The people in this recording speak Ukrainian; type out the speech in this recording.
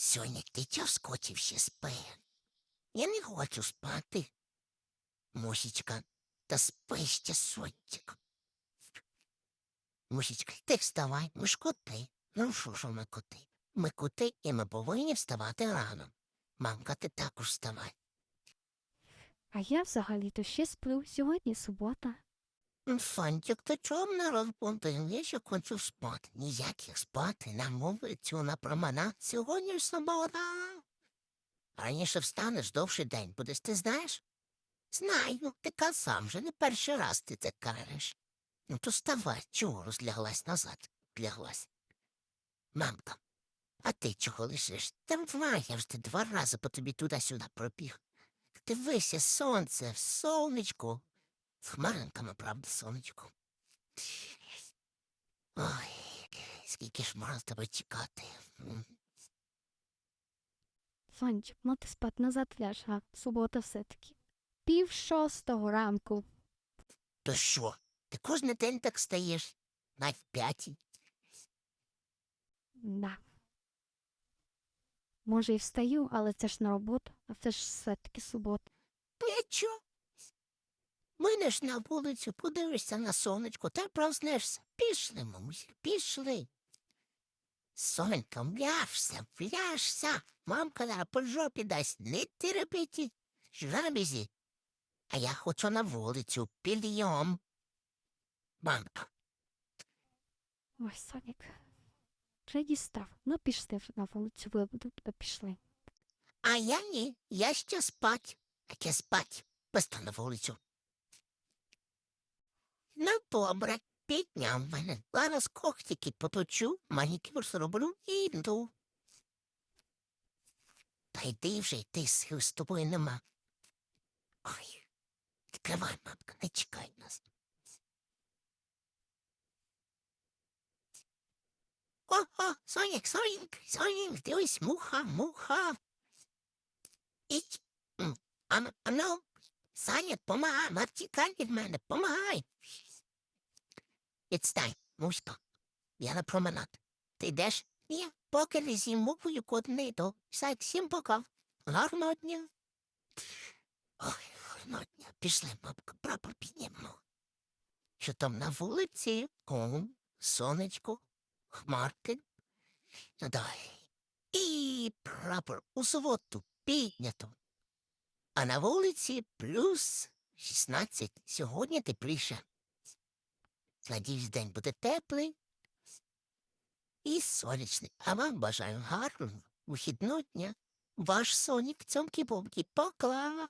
Сьогодні ти чого скотів ще спи? Я не хочу спати. Мусічка, та спи ще сончик. Мусічка, ти вставай, ми ж коти. Ну що ж ми коти? Ми коти, і ми повинні вставати рано. Мамка, ти також вставай. А я взагалі-то ще сплю. Сьогодні субота. Фантик, ти чого мене розбудив? Я ще хочу спати. Ніяких спати на вулицю, на променад. Сьогодні субота. Раніше встанеш довший день будеш, ти знаєш? Знаю, ти казав вже не перший раз ти це кажеш. Ну то вставай, чого розляглась назад, ляглась. Мамка, а ти чого лишиш? Давай, я ти два рази по тобі туди-сюди пробіг. Дивися, сонце, сонечко. З хмаринками, правда, сонечко. Ой, скільки ж можна тебе чекати. М. Фанчик, ну спати назад ляж, а субота все-таки. Пів шостого ранку. То що? Ти кожен день так стаєш? В п'ятій. Да. Може, і встаю, але це ж на роботу, а це ж все-таки субота. Нічого. Винеш на вулицю, подивишся на сонечко, та проснешся. Пішли, мамусь, пішли. Сонька, вляжся, вляжся. Мамка на по жопі дасть, не терпіті. Жабізі. А я хочу на вулицю, підйом. Мамка, Ой, Сонік. Вже дістав. Ну, пішли на вулицю виведу, то пішли. а я ні, я ще спать. Яке спать? Просто на вулицю. Ну, добре, підняв мене. Зараз когтики поточу, манікюр зроблю і йду. Та йди вже, йди, сил з тобою нема. Ой, відкривай, мамка, не чекай нас. О, о, Сонік, Сонік, Сонік, дивись, муха, муха. Іть. А, а ну, Саня, помагай, Мартікай від мене, помагай. Відстань, мусько. Я на променад. Ти йдеш? Ні, поки не з'їм муквою куди не йду. Все, всім пока. Гарного дня. Ой, гарного дня. Пішли, мамка, прапор піднімемо. Що там на вулиці? О, сонечко, хмарки. Ну, давай. І прапор у суботу піднято. А на вулиці плюс 16. Сьогодні тепліше. Надіюсь, день буде теплий і сонячний. А вам бажаю гарного вихідного дня. Ваш сонік цьомкі-бомкі поклав.